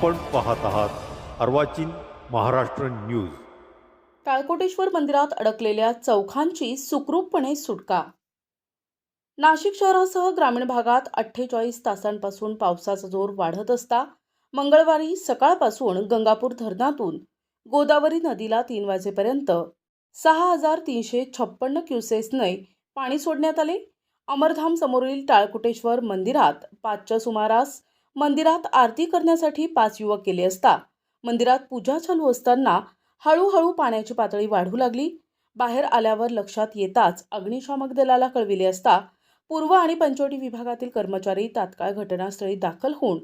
आपण पाहत आहात अर्वाचीन महाराष्ट्र न्यूज. टाळकोटेश्वर मंदिरात अडकलेल्या चौखांची सुखरूपपणे सुटका. नाशिक शहरासह ग्रामीण भागात अठ्ठेचाळीस तासांपासून पावसाचा जोर वाढत असता मंगळवारी सकाळपासून गंगापूर धरणातून गोदावरी नदीला तीन वाजेपर्यंत सहा हजार तीनशे छप्पन्न क्युसेसने पाणी सोडण्यात आले. अमरधाम समोरील टाळकुटेश्वर मंदिरात पाचच्या सुमारास मंदिरात आरती करण्यासाठी पाच युवक गेले असता. मंदिरात पूजा चालू असताना हळूहळू पाण्याची पातळी वाढू लागली. बाहेर आल्यावर लक्षात येताच अग्निशामक दलाला कळविले असता पूर्व आणि पंचवटी विभागातील कर्मचारी तात्काळ घटनास्थळी दाखल होऊन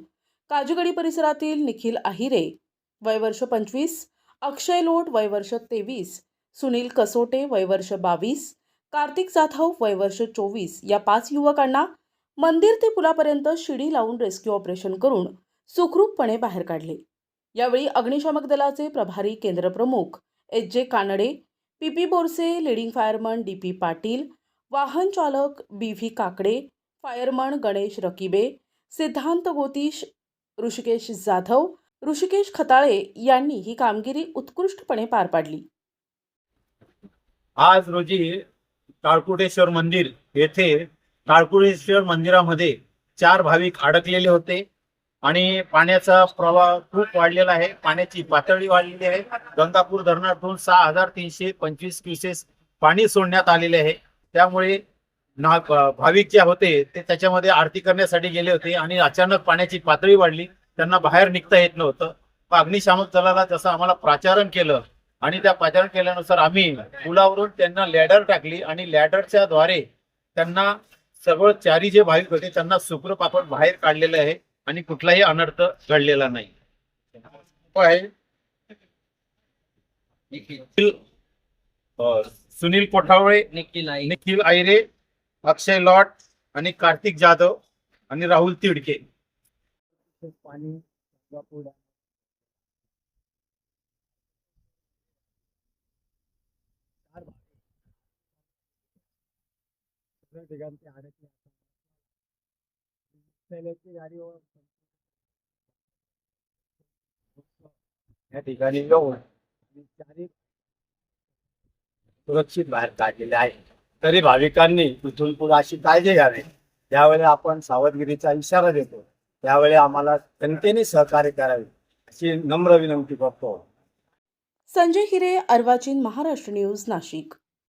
काजगडी परिसरातील निखिल आहिरे वयवर्ष पंचवीस अक्षय लोट वयवर्ष तेवीस सुनील कसोटे वयवर्ष बावीस कार्तिक जाधव वयवर्ष चोवीस या पाच युवकांना मंदिर ते पुलापर्यंत शिडी लावून रेस्क्यू ऑपरेशन करून सुखरूपपणे बाहेर काढले. यावेळी अग्निशामक दलाचे प्रभारी केंद्रप्रमुख H J Kanade P P Borse leading fireman D P Patil वाहन चालक B V Kakade fireman Ganesh Rakibe Siddhant Gotish Rishikesh Jadhav Rishikesh खताळे यांनी ही कामगिरी उत्कृष्टपणे पार पाडली. आज रोजी काळकुटेश्वर मंदिर येथे काळपुरेश्वर मंदिरामध्ये चार भाविक अडकलेले होते आणि पाण्याचा प्रवाह खूप वाढलेला आहे. पाण्याची पातळी वाढलेली आहे. गंगापूर धरणातून सहा हजार तीनशे पंचवीस क्युसेस पाणी सोडण्यात आलेले आहे. त्यामुळे ना भाविक जे होते ते त्याच्यामध्ये आरती करण्यासाठी गेले होते आणि अचानक पाण्याची पातळी वाढली. त्यांना बाहेर निघता येत नव्हतं. अग्निशामक दलाला जसं आम्हाला प्राचारण केलं आणि त्या पाचारण केल्यानुसार आम्ही पुलावरून त्यांना लॅडर टाकली आणि लॅडरच्या द्वारे त्यांना सगळं चारी जे भाविक होते त्यांना सुखरूप आपण बाहेर काढलेलं आहे आणि कुठलाही अनर्थ घडलेला नाही. सुनील कोठावळे निखिल निखिल आयरे अक्षय लॉट आणि कार्तिक जाधव आणि राहुल तिडके. पाणी ठिकाणी अडकले गाडी या ठिकाणी येऊन चारी सुरक्षित बाहेर काढलेले आहे. तरी भाविकांनी तिथून पुढे अशी काळजी घ्यावी. त्यावेळी आपण सावधगिरीचा इशारा देतो त्यावेळी आम्हाला जनतेने सहकार्य करावे अशी नम्र विनंती करतो. संजय हिरे अर्वाचीन महाराष्ट्र न्यूज नाशिक.